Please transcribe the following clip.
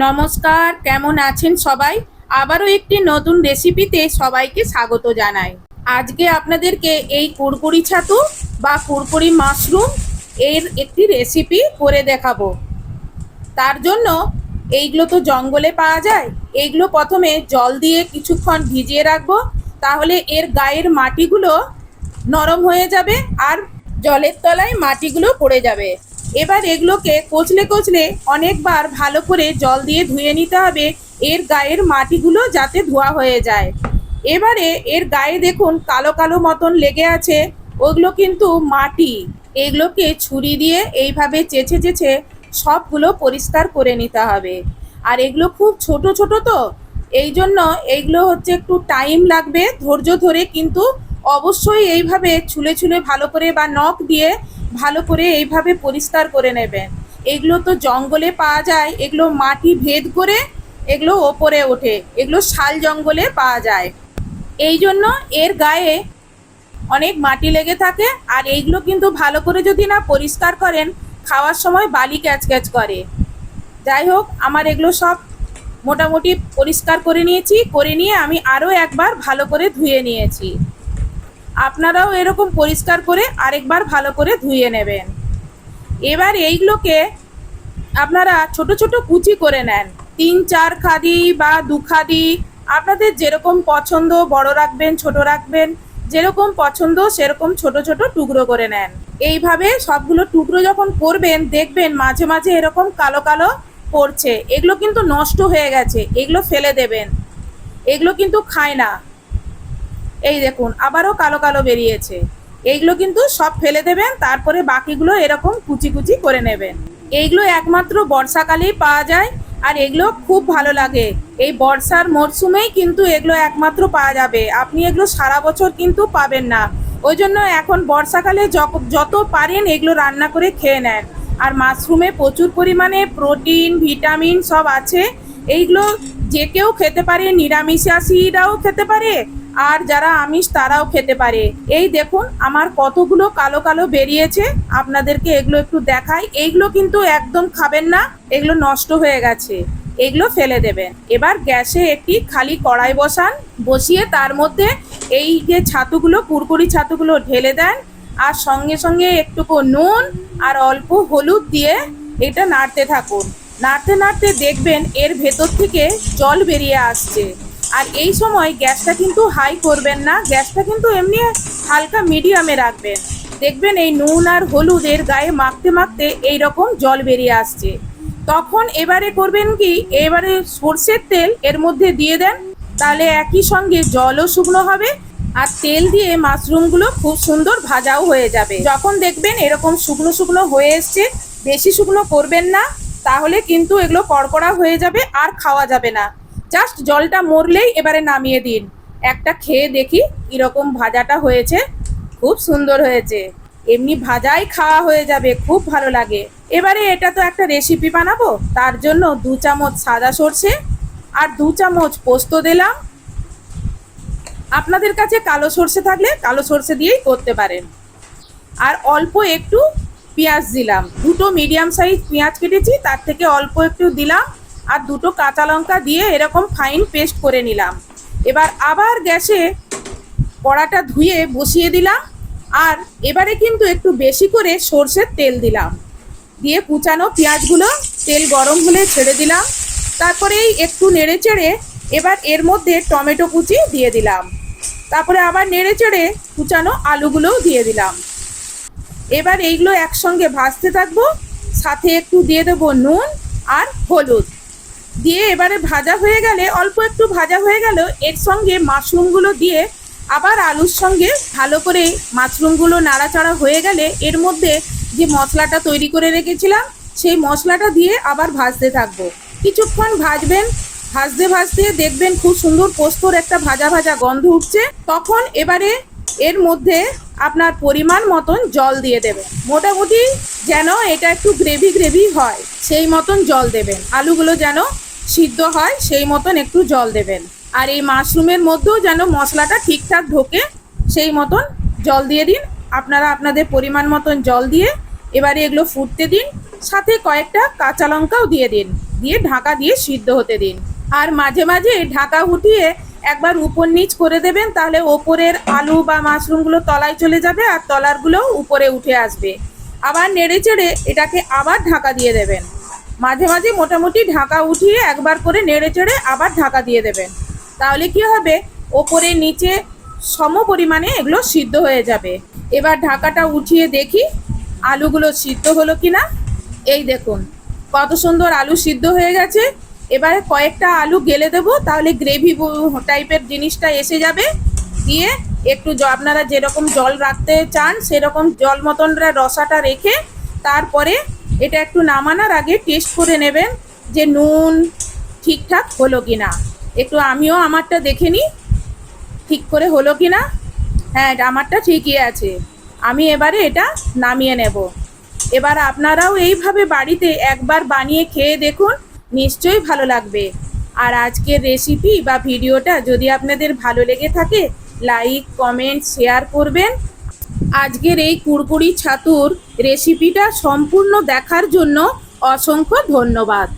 নমস্কার, কেমন আছেন সবাই? আবারও একটি নতুন রেসিপিতে সবাইকে স্বাগত জানাই। আজকে আপনাদেরকে এই কুরকুরি ছাতু বা কুরকুরি মাশরুম এর একটি রেসিপি করে দেখাবো। তার জন্য এইগুলো তো জঙ্গলে পাওয়া যায়, এইগুলো প্রথমে জল দিয়ে কিছুক্ষণ ভিজিয়ে রাখব, তাহলে এর গায়ের মাটিগুলো নরম হয়ে যাবে আর জলের তলায় মাটিগুলো পড়ে যাবে। এবার এগুলোকে কচলে কচলে অনেকবার ভালো করে জল দিয়ে ধুয়ে নিতে হবে। এর গায়ের মাটিগুলো যাতে ধোয়া হয়ে যায়। এবারে এর গায়ে দেখুন কালো কালো মতন লেগে আছে। ওগুলো কিন্তু মাটি। এগুলোকে ছুরি দিয়ে এইভাবে চেছে চেছে সবগুলো পরিষ্কার করে নিতে হবে। আর এগুলো খুব ছোট ছোট তো এই জন্য এইগুলো হচ্ছে একটু টাইম লাগবে। ধৈর্য ধরে কিন্তু অবশ্যই এইভাবে ছুলে ছুলে ভালো করে বা নখ দিয়ে ভালো করে এইভাবে পরিষ্কার করে নেবেন। এগুলো তো জঙ্গলে পাওয়া যায়, এগুলো মাটি ভেদ করে এগুলো ওপরে ওঠে, এগুলো শাল জঙ্গলে পাওয়া যায়। এই জন্য এর গায়ে অনেক মাটি লেগে থাকে আর এইগুলো কিন্তু ভালো করে যদি না পরিষ্কার করেন, খাওয়ার সময় বালি ক্যাচ ক্যাচ করে। যাই হোক, আমার এগুলো সব মোটামুটি পরিষ্কার করে নিয়েছি, করে নিয়ে আমি আরও একবার ভালো করে ধুয়ে নিয়েছি। আপনারাও এরকম পরিষ্কার করে আরেকবার ভালো করে ধুয়ে নেবেন। এবার এইগুলোকে আপনারা ছোট ছোট কুচি করে নেন। তিন, চার খাদি বা দু খাদি, আপনাদের যেরকম পছন্দ, বড় রাখবেন, ছোট রাখবেন, যেরকম পছন্দ, সেরকম ছোট ছোট টুকরো করে নেন। এইভাবে সবগুলো টুকরো যখন করবেন, দেখবেন মাঝে মাঝে এরকম কালো কালো পড়ছে। এগুলো কিন্তু নষ্ট হয়ে গেছে, এগুলো ফেলে দেবেন। এগুলো কিন্তু খায় না। এই দেখুন, আবারও কালো কালো বেরিয়েছে। এইগুলো কিন্তু সব ফেলে দেবেন, তারপরে বাকিগুলো এরকম কুচি কুচি করে নেবেন। এইগুলো একমাত্র বর্ষাকালেই পাওয়া যায়, আর এগুলো খুব ভালো লাগে। এই বর্ষার মরশুমেই কিন্তু এগুলো একমাত্র পাওয়া যাবে। আপনি এগুলো সারা বছর কিন্তু পাবেন না। ওই জন্য এখন বর্ষাকালে যত পারেন এগুলো রান্না করে খেয়ে নেন। আর মাশরুমে প্রচুর পরিমাণে প্রোটিন, ভিটামিন সব আছে। এইগুলো যে কেউ খেতে পারে, নিরামিষাশীরাও খেতে পারে আর যারা আমিষ তারাও খেতে পারে। এই দেখুন, আমার কতগুলো কালো কালো বেরিয়েছে। আপনাদেরকে এগুলো একটু দেখাই। এইগুলো কিন্তু একদম খাবেন না, এগুলো নষ্ট হয়ে গেছে। এগুলো ফেলে দেবেন। এবার গ্যাসে একটি খালি কড়াই বসান। বসিয়ে তার মধ্যে এই যে ছাতুগুলো, কুরকুরি ছাতুগুলো ঢেলে দেন। আর সঙ্গে সঙ্গে একটুকু নুন আর অল্প হলুদ দিয়ে এটা নাড়তে থাকুন। নাড়তে নাড়তে দেখবেন এর ভেতর থেকে জল বেরিয়ে আসছে। আর এই সময় গ্যাসটা কিন্তু হাই করবেন না। গ্যাসটা কিন্তু এমনি হালকা মিডিয়ামে রাখবেন। দেখবেন এই নুন আর হলুদের গায়ে মাখতে মাখতে এই রকম জল বেরিয়ে আসছে। তখন এবারে করবেন কি? এবারে সর্ষের তেল এর মধ্যে দিয়ে দেন। তাহলে একই সঙ্গে জলও শুকনো হবে আর তেল দিয়ে মাশরুমগুলো খুব সুন্দর ভাজাও হয়ে যাবে। যখন দেখবেন এরকম শুকনো শুকনো হয়ে এসছে, বেশি শুকনো করবেন না, তাহলে কিন্তু এগুলো কড়কড়া হয়ে যাবে আর খাওয়া যাবে না। জাস্ট জলটা মরলেই এবারে নামিয়ে দিন। একটা খেয়ে দেখি কীরকম ভাজাটা হয়েছে। খুব সুন্দর হয়েছে। এমনি ভাজাই খাওয়া হয়ে যাবে, খুব ভালো লাগে। এবারে এটা তো একটা রেসিপি বানাবো, তার জন্য দু চামচ সাদা সর্ষে আর দু চামচ পোস্ত দিলাম। আপনাদের কাছে কালো সর্ষে থাকলে কালো সর্ষে দিয়েই করতে পারেন। আর অল্প একটু পেঁয়াজ দিলাম। দুটো মিডিয়াম সাইজ পেঁয়াজ কেটেছি, তার থেকে অল্প একটু দিলাম। আর দুটো কাঁচা লঙ্কা দিয়ে এরকম ফাইন পেস্ট করে নিলাম। এবার আবার গ্যাসে কড়াটা ধুয়ে বসিয়ে দিলাম আর এবারে কিন্তু একটু বেশি করে সর্ষের তেল দিলাম। দিয়ে কুচানো পেঁয়াজগুলো, তেল গরম হলে ছেড়ে দিলাম। তারপরে এই একটু নেড়ে চেড়ে এবার এর মধ্যে টমেটো কুচি দিয়ে দিলাম। তারপরে আবার নেড়ে চেড়ে কুচানো আলুগুলোও দিয়ে দিলাম। এবার এইগুলো একসঙ্গে ভাজতে থাকব। সাথে একটু দিয়ে দেবো নুন আর হলুদ। দিয়ে এবারে ভাজা হয়ে গেলে, অল্প একটু ভাজা হয়ে গেল এর সঙ্গে মাশরুমগুলো দিয়ে আবার আলুর সঙ্গে ভালো করে মাশরুমগুলো নাড়াচাড়া হয়ে গেলে এর মধ্যে যে মশলাটা তৈরি করে রেখেছিলাম, সেই মশলাটা দিয়ে আবার ভাজতে থাকব। কিছুক্ষণ ভাজবেন, ভাজতে ভাজতে দেখবেন খুব সুন্দর পোস্তর একটা ভাজা ভাজা গন্ধ উঠছে। তখন এবারে এর মধ্যে আপনার পরিমাণ মতন জল দিয়ে দেবেন। মোটামুটি যেন এটা একটু গ্রেভি গ্রেভি হয়, সেই মতন জল দেবেন। আলুগুলো যেন সিদ্ধ হয়, সেই মতন একটু জল দেবেন। আর এই মাশরুমের মধ্যেও যেন মশলাটা ঠিকঠাক ঢোকে, সেই মতন জল দিয়ে দিন। আপনারা আপনাদের পরিমাণ মতন জল দিয়ে এবারে এগুলো ফুটতে দিন, সাথে কয়েকটা কাঁচা লঙ্কাও দিয়ে দিন, দিয়ে ঢাকা দিয়ে সিদ্ধ হতে দিন। আর মাঝে মাঝে ঢাকা উঠিয়ে একবার উপর নিচ করে দেবেন, তাহলে ওপরের আলু বা মাশরুমগুলো তলায় চলে যাবে আর তলারগুলো উপরে উঠে আসবে। আবার নেড়ে চেড়ে এটাকে আবার ঢাকা দিয়ে দেবেন। মাঝে মাঝে মোটামুটি ঢাকা উঠিয়ে একবার করে নেড়ে চেড়ে আবার ঢাকা দিয়ে দেবেন। তাহলে কি হবে? ওপরে নিচে সম পরিমাণে এগুলো সিদ্ধ হয়ে যাবে। এবার ঢাকাটা উঠিয়ে দেখি আলুগুলো সিদ্ধ হলো কি না এই দেখুন, কত সুন্দর আলু সিদ্ধ হয়ে গেছে। এবারে কয়েকটা আলু গেলে দেবো, তাহলে গ্রেভি টাইপের জিনিসটা এসে যাবে। দিয়ে একটু আপনারা যেরকম জল রাখতে চান, সেরকম জল মতনরা রসাটা রেখে তারপরে এটা একটু নামানোর আগে টেস্ট করে নেবেন যে নুন ঠিকঠাক হলো কি না একটু আমিও আমারটা দেখে নিই, ঠিক করে হলো কি না হ্যাঁ আমারটা ঠিকই আছে। আমি এবারে এটা নামিয়ে নেব। এবার আপনারাও এইভাবে বাড়িতে একবার বানিয়ে খেয়ে দেখুন, নিশ্চয়ই ভালো লাগবে। আর আজকের রেসিপি বা ভিডিওটা যদি আপনাদের ভালো লেগে থাকে লাইক কমেন্ট শেয়ার করবেন। আজকের এই কুড়কুড়ি ছাতুর রেসিপিটা সম্পূর্ণ দেখার জন্য অসংখ্য ধন্যবাদ।